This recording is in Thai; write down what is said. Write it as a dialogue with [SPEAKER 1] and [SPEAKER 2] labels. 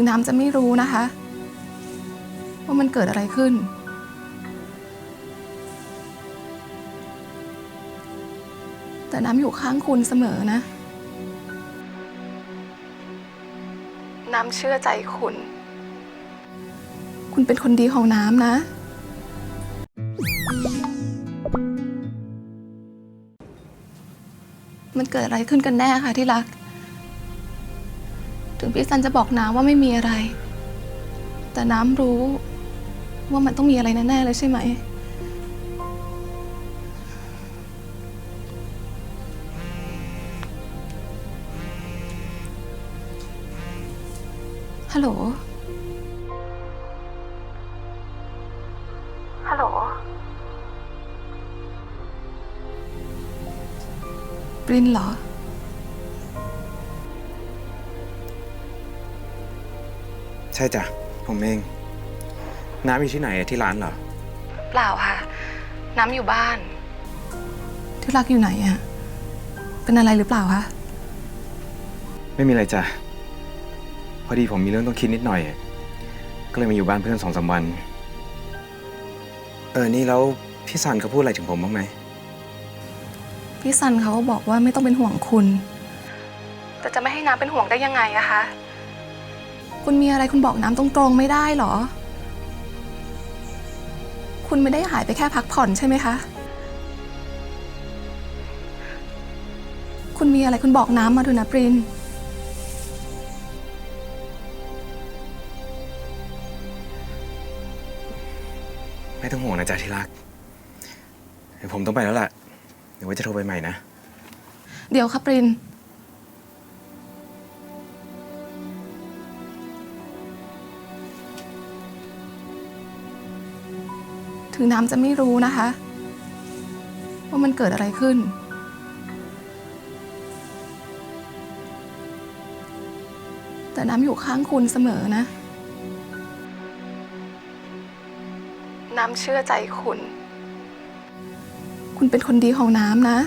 [SPEAKER 1] ถึงน้ำจะไม่รู้นะคะ ว่ามันเกิดอะไรขึ้น แต่น้ำอยู่ข้างคุณเสมอนะ น้ำเชื่อใจคุณ คุณเป็นคนดีของน้ำนะมันเกิดอะไรขึ้นกันแน่คะที่รัก ถึงพี่ซันจะบอกน้ำว่าไม่มีอะไร แต่น้ำรู้ว่ามันต้องมีอะไรแน่ๆเลยใช่ไหม ฮัลโหล ฮัลโหล ปรินเหรอ
[SPEAKER 2] ใช่จ้ะ ผมเอง น้ำอยู่ที่ไหนอะที่ร้านเหรอ
[SPEAKER 1] เปล่าค่ะ น้ำอยู่บ้าน ที่รักอยู่ไหนอะเป็นอะไรหรือเปล่าคะ
[SPEAKER 2] ไม่มีอะไรจ้ะ พอดีผมมีเรื่องต้องคิดนิดหน่อย ก็เลยมาอยู่บ้านเพื่อนสองสามวัน เออ นี่แล้วพี่สันเขาพูดอะไรถึงผมบ้างไหม
[SPEAKER 1] พี่ซันเขาบอกว่าไม่ต้องเป็นห่วงคุณ แต่จะไม่ให้น้ำเป็นห่วงได้ยังไงอะคะ คุณมีอะไรคุณบอกน้ำตรงๆไม่ได้เหรอ คุณไม่ได้หายไปแค่พักผ่อนใช่ไหมคะ คุณมีอะไรคุณบอกน้ำมาเถอะนะปริน
[SPEAKER 2] ไม่ต้องห่วงนะจ๊ะที่รัก เดี๋ยวผมต้องไปแล้วล่ะ เดี๋ยวไว้จะโทรไปใหม่นะ
[SPEAKER 1] เดี๋ยวค่ะปริน ถึงน้ำจะไม่รู้นะคะ ว่ามันเกิดอะไรขึ้น แต่น้ำอยู่ข้างคุณเสมอนะ น้ำเชื่อใจคุณ คุณเป็นคนดีของน้ำนะ